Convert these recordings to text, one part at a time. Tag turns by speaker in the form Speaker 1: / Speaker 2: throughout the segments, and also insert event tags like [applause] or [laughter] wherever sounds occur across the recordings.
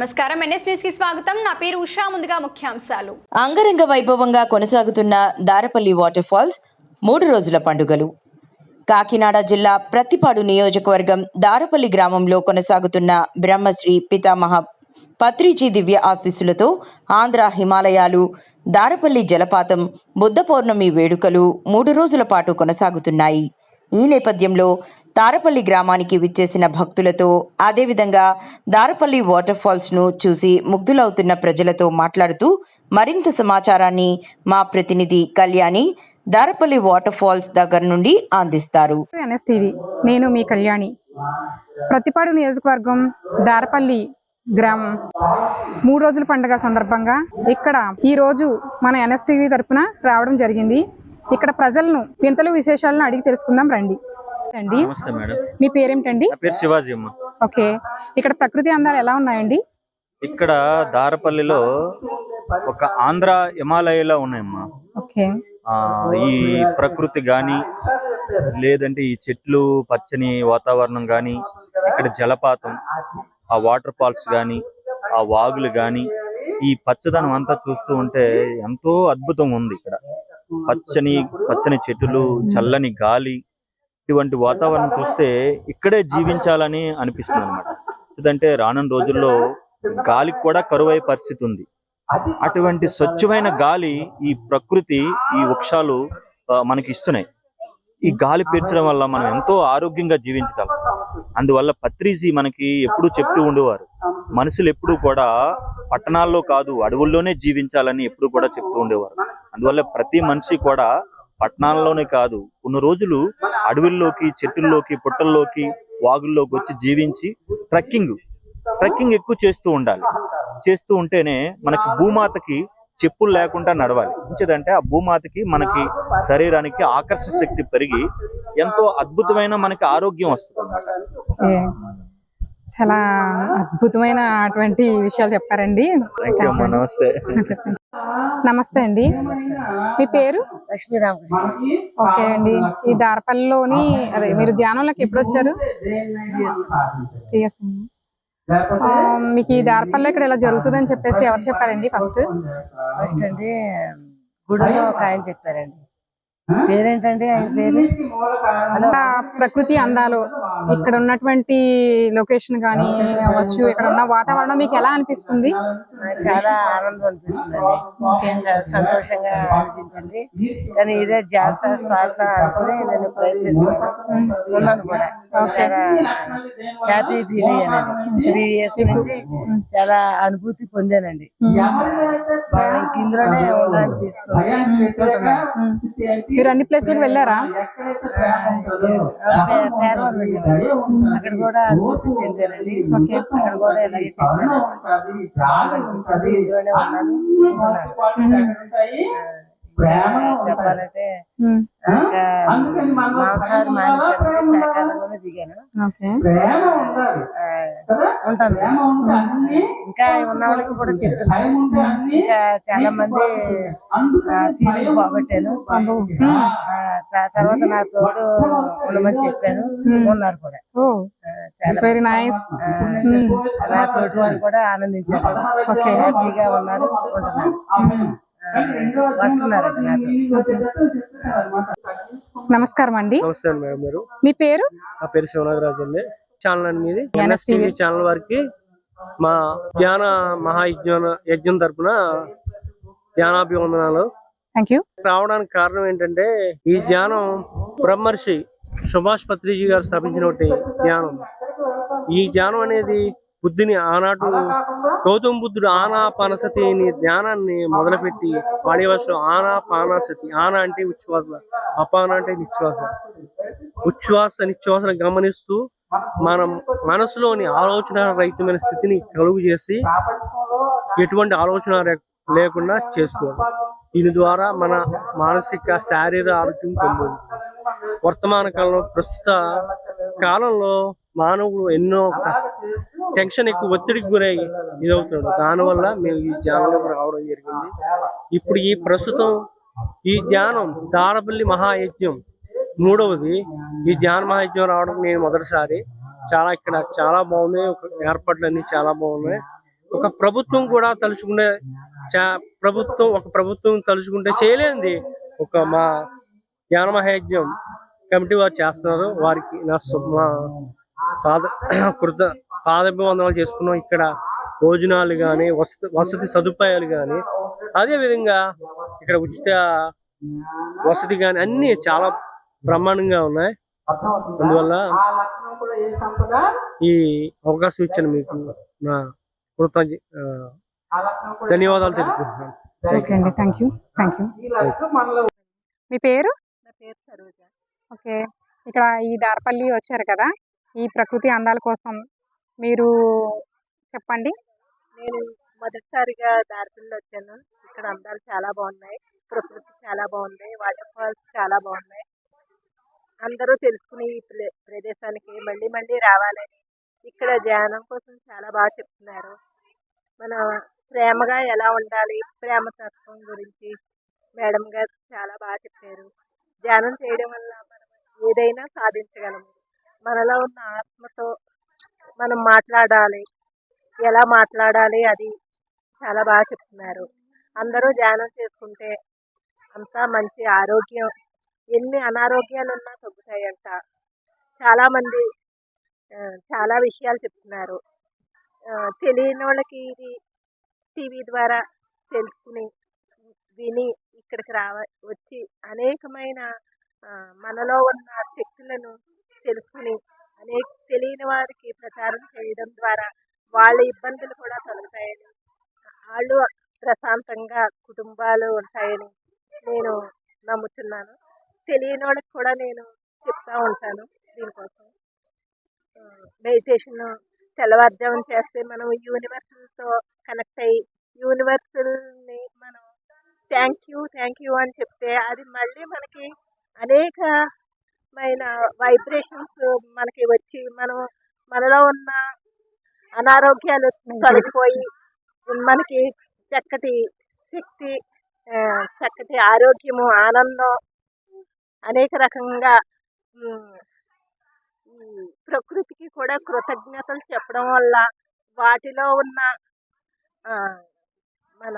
Speaker 1: నమస్కారం. ఎన్ఎస్ న్యూస్కి స్వాగతం. నా పేరు ఉషా. ముందుగా ముఖ్యాంశాలు.
Speaker 2: అంగరంగ వైభవంగా కొనసాగుతున్న దారపల్లి వాటర్ ఫాల్స్ మూడు రోజుల పండుగలు. కాకినాడ జిల్లా ప్రతిపాడు నియోజకవర్గం దారపల్లి గ్రామంలో కొనసాగుతున్న బ్రహ్మశ్రీ పితామహ పత్రిజీ దివ్య ఆశీస్సులతో ఆంధ్ర హిమాలయాలు దారపల్లి జలపాతం బుద్ధ పౌర్ణమి వేడుకలు మూడు రోజుల పాటు కొనసాగుతున్నాయి. ఈ నేపథ్యంలో దారపల్లి గ్రామానికి విచ్చేసిన భక్తులతో అదేవిధంగా దారపల్లి వాటర్ ఫాల్స్ను చూసి ముగ్ధులవుతున్న ప్రజలతో మాట్లాడుతూ మరింత సమాచారాన్ని మా ప్రతినిధి కళ్యాణి దారపల్లి వాటర్ ఫాల్స్ దగ్గర నుండి అందిస్తారు.
Speaker 3: ఎన్ఎస్టీవీ నేను మీ కళ్యాణి. ప్రతిపాడు నియోజకవర్గం దారపల్లి గ్రామం. మూడు రోజుల పండుగ సందర్భంగా ఇక్కడ ఈ రోజు మన ఎన్ఎస్టీవీ తరఫున రావడం జరిగింది. ఇక్కడ ప్రజలను వింతలు విశేషాలను అడిగి తెలుసుకుందాం రండి. అండి.
Speaker 4: నమస్తే మేడం.
Speaker 3: మీ పేరేమిటండి?
Speaker 4: పేరు శివాజీ అమ్మ.
Speaker 3: ఓకే. ఇక్కడ ప్రకృతి అందాలు ఎలా ఉన్నాయండి?
Speaker 4: ఇక్కడ దారపల్లిలో ఒక ఆంధ్ర హిమాలయలో ఉన్నాయమ్మా.
Speaker 3: ఓకే.
Speaker 4: ఆ, ఈ ప్రకృతి గాని లేదంటే ఈ చెట్లు పచ్చని వాతావరణం గాని ఇక్కడ జలపాతం ఆ వాటర్ ఫాల్స్ గాని ఆ వాగులు గాని ఈ పచ్చదనం అంతా చూస్తూ ఉంటే ఎంతో అద్భుతంగా ఉంది ఇక్కడ. పచ్చని పచ్చని చెట్లు చల్లని గాలి ఇటువంటి వాతావరణం చూస్తే ఇక్కడే జీవించాలని అనిపిస్తుంది అనమాట ఎందుకంటే రానున్న రోజుల్లో గాలికి కూడా కరువై పరిస్థితి ఉంది. అటువంటి స్వచ్ఛమైన గాలి ఈ ప్రకృతి ఈ వృక్షాలు ఆ, మనకి ఇస్తున్నాయి. ఈ గాలి పీల్చడం వల్ల మనం ఎంతో ఆరోగ్యంగా జీవించగలం. అందువల్ల పత్రిజీ మనకి ఎప్పుడూ చెప్తూ ఉండేవారు. మనుషులు ఎప్పుడూ కూడా పట్టణాల్లో కాదు అడవుల్లోనే జీవించాలని ఎప్పుడు కూడా చెప్తూ ఉండేవారు. అందువల్ల ప్రతి మనిషి కూడా పట్టణాల్లోనే కాదు కొన్ని రోజులు అడవుల్లోకి చెట్టుల్లోకి పుట్టల్లోకి వాగుల్లోకి వచ్చి జీవించి ట్రెక్కింగ్ ట్రెక్కింగ్ ఎక్కువ చేస్తూ ఉండాలి. చేస్తూ ఉంటేనే మనకి భూమాతకి చెప్పులు లేకుండా నడవాలి. ఎంచేదంటే ఆ భూమాతకి మనకి శరీరానికి ఆకర్షణ శక్తి పెరిగి ఎంతో అద్భుతమైన మనకి ఆరోగ్యం వస్తుంది అన్నమాట.
Speaker 3: చాలా అద్భుతమైన అటువంటి విషయాలు చెప్పారండి.
Speaker 4: నమస్తే. [laughs]
Speaker 3: నమస్తే అండి. మీ పేరు?
Speaker 5: లక్ష్మీ రామకృష్ణ.
Speaker 3: ఓకే అండి. ఈ దారపల్లిలోని అదే మీరు ధ్యానంలోకి ఎప్పుడు వచ్చారు? మీకు ఈ దారపల్లి ఇక్కడ ఇలా జరుగుతుందని చెప్పేసి ఎవరు చెప్పారండి ఫస్ట్?
Speaker 5: ఫస్ట్ అండి గుడిలో ఒక ఆయన చెప్పారండి. పేరేంటండి ఆయన పేరు?
Speaker 3: ప్రకృతి అందాలు. ఇక్కడ ఉన్నటువంటి లొకేషన్ కానీ అవ్వచ్చు ఇక్కడ ఉన్న వాతావరణం మీకు ఎలా అనిపిస్తుంది?
Speaker 5: నాకు చాలా ఆనందం అనిపిస్తుందండి. చాలా సంతోషంగా అనిపించింది. కానీ ఇదే ధ్యాస శ్వాస అనుకుని నేను ప్రయత్నిస్తున్నాను. ఉన్నాను కూడా. హ్యాపీ ఫీల్ అయ్యానండి త్రీ ఇయర్స్ నుంచి చాలా అనుభూతి పొందానండి. ఇందులోనే ఉండాలనిపిస్తుంది.
Speaker 3: మీరు అన్ని ప్లేసులకు వెళ్ళారా?
Speaker 5: పేరవరం అక్కడ కూడా అనుభూతి చెందానండి. అక్కడ కూడా ఇలాగే ఇందులోనే ఉన్నాను. చెప్పాలంటే మాంసాహారం మానేశానండి శాకాహారంలోనే దిగాను. ఉంటాను ఇంకా ఉన్న వాళ్ళకి కూడా చెప్తున్నాను. ఇంకా చాలా మంది ఫీలింగ్ త- తర్వాత నా తోడు ఉండమని చెప్పాను ఉన్నారు కూడా.
Speaker 3: వెరీ నైస్
Speaker 5: నా తోటి వాళ్ళు కూడా ఆనందించారు.
Speaker 3: ఓకే.
Speaker 5: హ్యాపీగా ఉన్నారు ఉంటున్నారు
Speaker 3: నమస్కారం అండి.
Speaker 6: నమస్తే అండి మేడం గారు.
Speaker 3: మీ పేరు?
Speaker 6: నా పేరు శివనాగరాజు అండి. ఛానల్ అండి మీది. ఎన్ఎస్టీవీ ఛానల్ వారికి మా ధ్యాన మహాయజ్ఞ యజ్ఞం తరపున ధ్యానాభివందనాలు.
Speaker 3: థ్యాంక్ యూ
Speaker 6: రావడానికి కారణం ఏంటంటే ఈ ధ్యానం బ్రహ్మర్షి సుభాష్ పత్రిజీ గారు స్థాపించినటువంటి ధ్యానం. ఈ ధ్యానం అనేది బుద్ధిని ఆనాడు గౌతమ బుద్ధుడు ఆనా పానసతి అనే ధ్యానాన్ని మొదలుపెట్టి వాడి భాషలో ఆనా పానసతి ఆనా అంటే ఉచ్ఛ్వాస అపాన అంటే నిశ్వాస. ఉచ్ఛ్వాస నిశ్వాసను గమనిస్తూ మనం మనసులోని ఆలోచన రహితమైన స్థితిని కలుగు చేసి ఎటువంటి ఆలోచన లేకుండా చేసుకోవాలి. దీని ద్వారా మన మానసిక శారీర ఆరోగ్యం పెంపొంది వర్తమాన కాలంలో ప్రస్తుత కాలంలో మానవుడు ఎన్నో టెన్షన్ ఎక్కువ ఒత్తిడికి గురై ఇదవుతున్నాడు. దానివల్ల మేము ఈ ధ్యానంలోకి రావడం జరిగింది. ఇప్పుడు ఈ ప్రస్తుతం ఈ ధ్యానం దారపల్లి మహాయజ్ఞం మూడవది. ఈ ధ్యాన మహాయజ్ఞం రావడం నేను మొదటిసారి. చాలా ఇక్కడ చాలా బాగున్నాయి. ఒక ఏర్పాట్లన్నీ చాలా బాగున్నాయి. ఒక ప్రభుత్వం కూడా తలుచుకునే ప్రభుత్వం ఒక ప్రభుత్వం తలుచుకుంటే చేయలేనిది ఒక మా ధ్యాన మహాయజ్ఞం కమిటీ వారు చేస్తున్నారు. వారికి నా సు- మా పాద [clears throat] కృత పాదాభివందనాలు చేసుకున్నాం ఇక్కడ. భోజనాలు కానీ వసతి వసతి సదుపాయాలు కానీ అదే విధంగా ఇక్కడ ఉచిత వసతి కానీ అన్ని చాలా బ్రహ్మాండంగా ఉన్నాయి. అందువల్ల ఈ అవకాశం ఇచ్చిన మీకు నా కృతజ్ఞ ఆ, ధన్యవాదాలు తెలుపుకుంటున్నాను.
Speaker 3: ఓకే అండి. థ్యాంక్ యూ థ్యాంక్ యూ మీ పేరు?
Speaker 7: నా పేరు సరోజ.
Speaker 3: ఓకే. ఇక్కడ ఈ దారపల్లి వచ్చారు కదా? ఈ ప్రకృతి అందాల కోసం మీరు చెప్పండి.
Speaker 7: నేను మొదటిసారిగా దారిపిల్లి వచ్చాను. ఇక్కడ అందాలు చాలా బాగున్నాయి. ప్రకృతి చాలా బాగుంది. వాటర్ ఫాల్స్ చాలా బాగున్నాయి. అందరూ తెలుసుకుని ఈ ప్రదేశానికి మళ్ళీ మళ్ళీ రావాలని ఇక్కడ ధ్యానం కోసం చాలా బాగా చెప్తున్నారు. మన ప్రేమగా ఎలా ఉండాలి? ప్రేమ తత్వం గురించి మేడం గారు చాలా బాగా చెప్పారు. ధ్యానం చేయడం వల్ల మనం ఏదైనా సాధించగలము. మనలో ఉన్న ఆత్మతో మనం మాట్లాడాలి. ఎలా మాట్లాడాలి అది చాలా బాగా చెప్తున్నారు. అందరూ ధ్యానం చేసుకుంటే అంతా మంచి ఆరోగ్యం. ఎన్ని అనారోగ్యాలు ఉన్నా తగ్గుతాయంట. చాలామంది చాలా విషయాలు చెప్తున్నారు. తెలియని వాళ్ళకి ఇది టీవీ ద్వారా తెలుసుకుని విని ఇక్కడికి రావ వచ్చి అనేకమైన మనలో ఉన్న శక్తులను తెలుసుకుని అనేక తెలియని వారికి ప్రచారం చేయడం ద్వారా వాళ్ళ ఇబ్బందులు కూడా తొలగుతాయని వాళ్ళు ప్రశాంతంగా కుటుంబాలు ఉంటాయని నేను నమ్ముతున్నాను తెలియని వాళ్ళకి కూడా నేను చెప్తా ఉంటాను దీనికోసం. మెడిటేషన్ తెల్లవారుజామున చేస్తే మనం యూనివర్సల్తో కనెక్ట్ అయ్యి యూనివర్సల్ని మనం థ్యాంక్ యూ థ్యాంక్ యూ అని చెప్తే అది మళ్ళీ మనకి అనేక వైబ్రేషన్స్ మనకి వచ్చి మనం మనలో ఉన్న అనారోగ్యాలు తొలగిపోయి మనకి చక్కటి శక్తి చక్కటి ఆరోగ్యము ఆనందం అనేక రకంగా ప్రకృతికి కూడా కృతజ్ఞతలు చెప్పడం వల్ల వాటిలో ఉన్న మన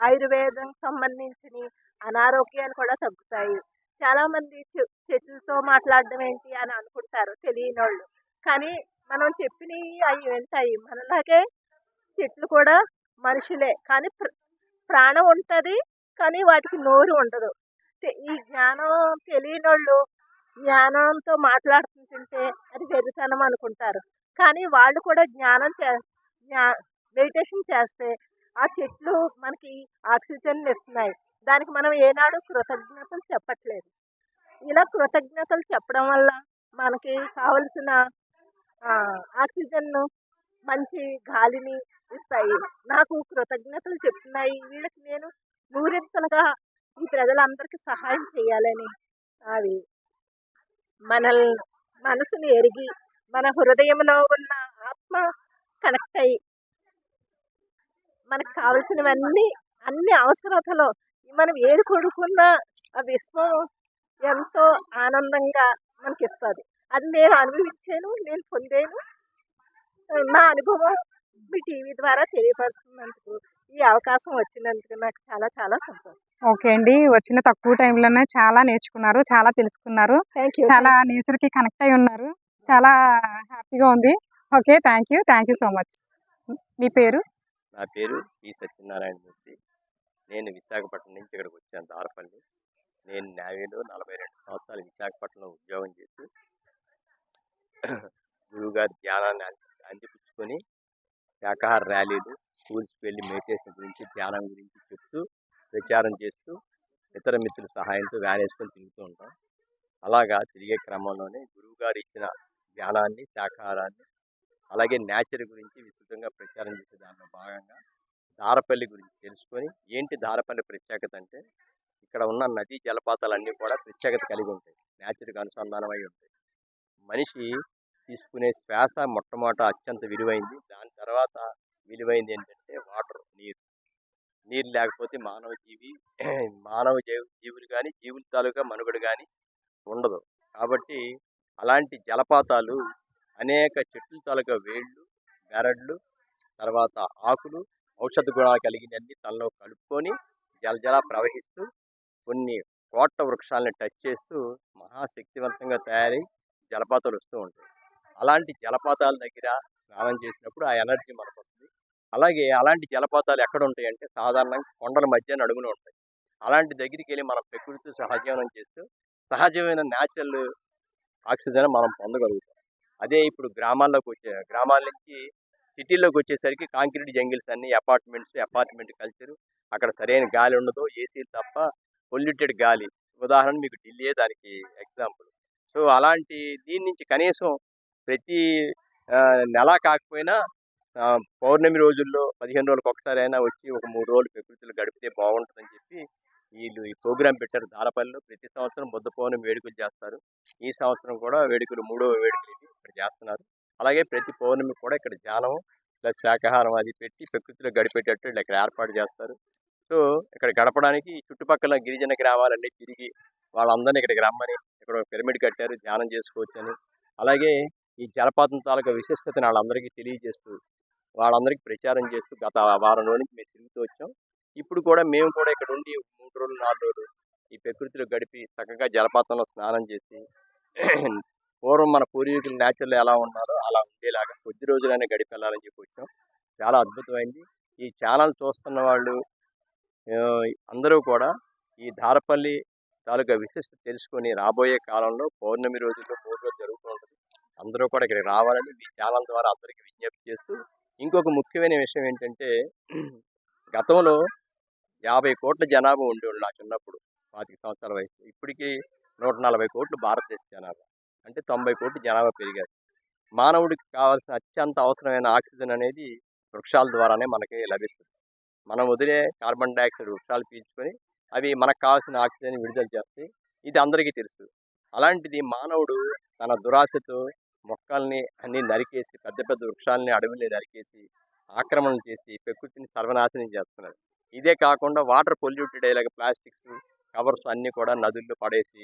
Speaker 7: ఆయుర్వేదం సంబంధించిన అనారోగ్యాలు కూడా తగ్గుతాయి. చాలా మంది చె- చెట్లతో మాట్లాడడం ఏంటి అని అనుకుంటారు తెలియని వాళ్ళు కానీ మనం చెప్పినవి అవి వింటాయి. మనలాగే చెట్లు కూడా మనుషులే. కానీ ప్ర- ప్రాణం ఉంటుంది కానీ వాటికి నోరు ఉండదు. ఈ జ్ఞానం తెలియని వాళ్ళు జ్ఞానంతో మాట్లాడుతుంటే అది వెర్రితనం అనుకుంటారు. కానీ వాళ్ళు కూడా జ్ఞానం చే జ్ఞా మెడిటేషన్ చేస్తే ఆ చెట్లు మనకి ఆక్సిజన్ ఇస్తున్నాయి. దానికి మనం ఏనాడు కృతజ్ఞతలు చెప్పట్లేదు. ఇలా కృతజ్ఞతలు చెప్పడం వల్ల మనకి కావలసిన ఆక్సిజన్ను మంచి గాలిని ఇస్తాయి. నాకు కృతజ్ఞతలు చెప్తున్నాయి. వీళ్ళకి నేను నూరింతలుగా ఈ ప్రజలందరికీ సహాయం చేయాలని అవి మనల్ని మనసుని ఎరిగి మన హృదయంలో ఉన్న ఆత్మ కనెక్ట్ అయ్యి మనకు కావలసినవన్నీ అన్ని అవసరతలో మనం ఏది కొడుకున్నా ఆ విశ్వం ఎంతో ఆనందంగా మనకి ఇస్తుంది అది నేను అనుభవించాను నేను పొందాను. నా అనుభవం మీ టీవీ ద్వారా తెలియపరుస్తున్నందుకు ఈ అవకాశం వచ్చినందుకు నాకు చాలా చాలా సంతోషం.
Speaker 3: ఓకే అండి. వచ్చిన తక్కువ టైంలోనే చాలా నేర్చుకున్నారు చాలా తెలుసుకున్నారు.
Speaker 7: థ్యాంక్ యూ
Speaker 3: చాలా నేచర్కి కనెక్ట్ అయి ఉన్నారు. చాలా హ్యాపీగా ఉంది. Okay thank you thank you so much మీ పేరు?
Speaker 8: నా పేరు పి సత్యనారాయణమూర్తి. నేను విశాఖపట్నం నుంచి ఇక్కడికి వచ్చాను దారపల్లి. నేను నేవీలో నలభై రెండు సంవత్సరాలు విశాఖపట్నంలో ఉద్యోగం చేసి గురువుగారి ధ్యానాన్ని అందిపుచ్చుకొని శాకాహార ర్యాలీలు స్కూల్స్కి వెళ్ళి మెడిటేషన్ గురించి ధ్యానం గురించి చెప్తూ ప్రచారం చేస్తూ ఇతర మిత్రుల సహాయంతో వ్యాన్ వేసుకొని తిరుగుతూ ఉంటాం. అలాగా తిరిగే క్రమంలోనే గురువుగారు ఇచ్చిన ధ్యానాన్ని శాకాహారాన్ని అలాగే నేచర్ గురించి విస్తృతంగా ప్రచారం చేసే దానిలో భాగంగా దారపల్లి గురించి తెలుసుకొని ఏంటి దారపల్లి ప్రత్యేకత అంటే ఇక్కడ ఉన్న నదీ జలపాతాలన్నీ కూడా ప్రత్యేకత కలిగి ఉంటాయి. నేచర్కి అనుసంధానం అయి ఉంటాయి. మనిషి తీసుకునే శ్వాస మొట్టమొదట అత్యంత విలువైంది. దాని తర్వాత విలువైంది ఏంటంటే వాటర్ నీరు. నీరు లేకపోతే మానవ జీవి మానవ జీవులు కానీ జీవుల తాలూకా మనుగడ కానీ ఉండదు. కాబట్టి అలాంటి జలపాతాలు అనేక చెట్ల తాలూకా వేళ్ళు బెరడ్లు తర్వాత ఆకులు ఔషధ గుణాలు కలిగినన్ని తనలో కలుపుకొని జలజల ప్రవహిస్తూ కొన్ని కోట్ల వృక్షాలను టచ్ చేస్తూ మహాశక్తివంతంగా తయారై జలపాతాలు వస్తూ ఉంటాయి. అలాంటి జలపాతాల దగ్గర స్నానం చేసినప్పుడు ఆ ఎనర్జీ మనకు వస్తుంది అలాగే అలాంటి జలపాతాలు ఎక్కడ ఉంటాయి అంటే సాధారణంగా కొండల మధ్య నడుమున ఉంటాయి. అలాంటి దగ్గరికి వెళ్ళి మనం ప్రకృతితో సహజీవనం చేస్తూ సహజమైన న్యాచురల్ ఆక్సిజన్ మనం పొందగలుగుతాం. అదే ఇప్పుడు గ్రామాల్లోకి వచ్చే గ్రామాల నుంచి సిటీలోకి వచ్చేసరికి కాంక్రీట్ జంగిల్స్ అన్ని అపార్ట్మెంట్స్ అపార్ట్మెంట్ కల్చరు అక్కడ సరైన గాలి ఉండదు ఏసీలు తప్ప పొల్యూటెడ్ గాలి. ఉదాహరణ మీకు ఢిల్లీయే దానికి ఎగ్జాంపుల్. సో అలాంటి దీని నుంచి కనీసం ప్రతి నెల కాకపోయినా పౌర్ణమి రోజుల్లో పదిహేను రోజులకు ఒకసారి అయినా వచ్చి ఒక మూడు రోజులు ప్రకృతిలో గడిపితే బాగుంటుందని చెప్పి వీళ్ళు ఈ ప్రోగ్రాం పెట్టారు దారపల్లిలో. ప్రతి సంవత్సరం బుద్ధ పౌర్ణమి వేడుకలు చేస్తారు. ఈ సంవత్సరం కూడా వేడుకలు మూడో వేడుకలు ఇక్కడ చేస్తున్నారు. అలాగే ప్రతి పౌర్ణమి కూడా ఇక్కడ ధ్యానం ప్లస్ శాకాహారం అది పెట్టి ప్రకృతిలో గడిపేటట్టు ఇక్కడ ఏర్పాటు చేస్తారు. సో ఇక్కడ గడపడానికి చుట్టుపక్కల గిరిజన గ్రామాలన్నీ తిరిగి వాళ్ళందరినీ ఇక్కడికి రమ్మని ఇక్కడ ఒక పిరమిడ్ కట్టారు ధ్యానం చేసుకోవచ్చని. అలాగే ఈ జలపాతం తాలూకా విశిష్టతను వాళ్ళందరికీ తెలియజేస్తూ వాళ్ళందరికీ ప్రచారం చేస్తూ గత వారం రోజుల నుంచి మేము తిరుగుతూ వచ్చాం. ఇప్పుడు కూడా మేము కూడా ఇక్కడ ఉండి మూడు రోజులు నాలుగు రోజులు ఈ ప్రకృతిలో గడిపి చక్కగా జలపాతంలో స్నానం చేసి పూర్వం మన పూర్వీకులు న్యాచురల్ ఎలా ఉన్నారో అలా ఉండేలాగా కొద్ది రోజులైనా గడిపి వెళ్ళాలని చెప్పి వచ్చాం. చాలా అద్భుతమైంది. ఈ ఛానల్ చూస్తున్న వాళ్ళు అందరూ కూడా ఈ ధారపల్లి తాలూకా విశిష్టత తెలుసుకొని రాబోయే కాలంలో పౌర్ణమి రోజుల్లో మూడు రోజులు జరుగుతూ ఉంటుంది. అందరూ కూడా ఇక్కడికి రావాలని మీ ఛానల్ ద్వారా అందరికీ విజ్ఞప్తి చేస్తూ ఇంకొక ముఖ్యమైన విషయం ఏంటంటే [clears throat] గతంలో యాభై కోట్ల జనాభా ఉండేవాళ్ళు నా చిన్నప్పుడు పాతిక సంవత్సరాల వయసు. ఇప్పటికీ నూట నలభై కోట్లు భారతదేశ జనాభా. అంటే తొంభై కోట్లు జనాభా పెరిగారు మానవుడికి కావాల్సిన అత్యంత అవసరమైన ఆక్సిజన్ అనేది వృక్షాల ద్వారానే మనకి లభిస్తుంది. మనం వదిలే కార్బన్ డైఆక్సైడ్ వృక్షాలు పీల్చుకొని అవి మనకు కావాల్సిన ఆక్సిజన్ విడుదల చేస్తాయి ఇది అందరికీ తెలుసు. అలాంటిది మానవుడు తన దురాశతో మొక్కల్ని అన్ని నరికేసి పెద్ద పెద్ద వృక్షాలని అడవుల్ని నరికేసి ఆక్రమణ చేసి ప్రకృతిని సర్వనాశనం చేస్తున్నాడు. ఇదే కాకుండా వాటర్ పొల్యూటెడ్ అయ్యేలాగా ప్లాస్టిక్స్ కవర్స్ అన్నీ కూడా నదుల్లో పడేసి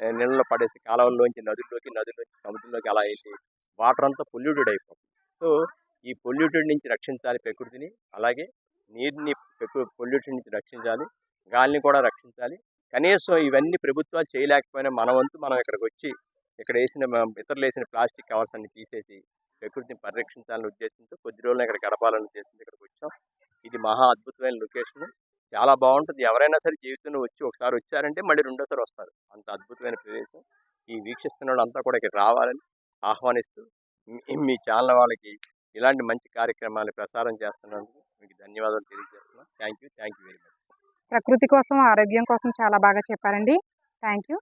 Speaker 8: నీళ్ళలో పడేసి కాలువల్లోంచి నదుల్లోకి నదుల్లోంచి సముద్రంలోకి అలా వేసి వాటర్ అంతా పొల్యూటెడ్ అయిపోతుంది. సో ఈ పొల్యూటెడ్ నుంచి రక్షించాలి ప్రకృతిని అలాగే నీటిని పొల్యూషన్ నుంచి రక్షించాలి గాలిని కూడా రక్షించాలి. కనీసం ఇవన్నీ ప్రభుత్వాలు చేయలేకపోయినా మన వంతు మనం ఇక్కడికి వచ్చి ఇక్కడ వేసిన ఇతరులు వేసిన ప్లాస్టిక్ కవర్స్ అన్ని తీసేసి ప్రకృతిని పరిరక్షించాలని ఉద్దేశంతో కొద్ది రోజులు ఇక్కడ గడపాలని ఉద్దేశంతో ఇక్కడికి వచ్చాం. ఇది మహా అద్భుతమైన లొకేషన్. చాలా బాగుంటుంది. ఎవరైనా సరే జీవితంలో వచ్చి ఒకసారి వచ్చారంటే మళ్ళీ రెండోసారి వస్తారు. అంత అద్భుతమైన ప్రదేశం. ఈ వీక్షిస్తున్న వాళ్ళంతా కూడా ఇక్కడ రావాలని ఆహ్వానిస్తూ మీ- ఛానల్ వాళ్ళకి ఇలాంటి మంచి కార్యక్రమాలు ప్రసారం చేస్తున్నందుకు మీకు ధన్యవాదాలు తెలియజేస్తున్నాను. Thank you thank you very much.
Speaker 3: ప్రకృతి కోసం ఆరోగ్యం కోసం చాలా బాగా చెప్పారండి. Thank you.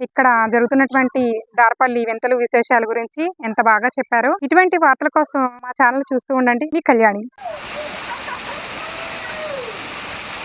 Speaker 3: ఇక్కడ జరుగుతున్నటువంటి దారపల్లి వింతలు విశేషాల గురించి ఎంత బాగా చెప్పారో ఇటువంటి వార్తల కోసం మా ఛానల్ చూస్తూ ఉండండి. మీ కళ్యాణి.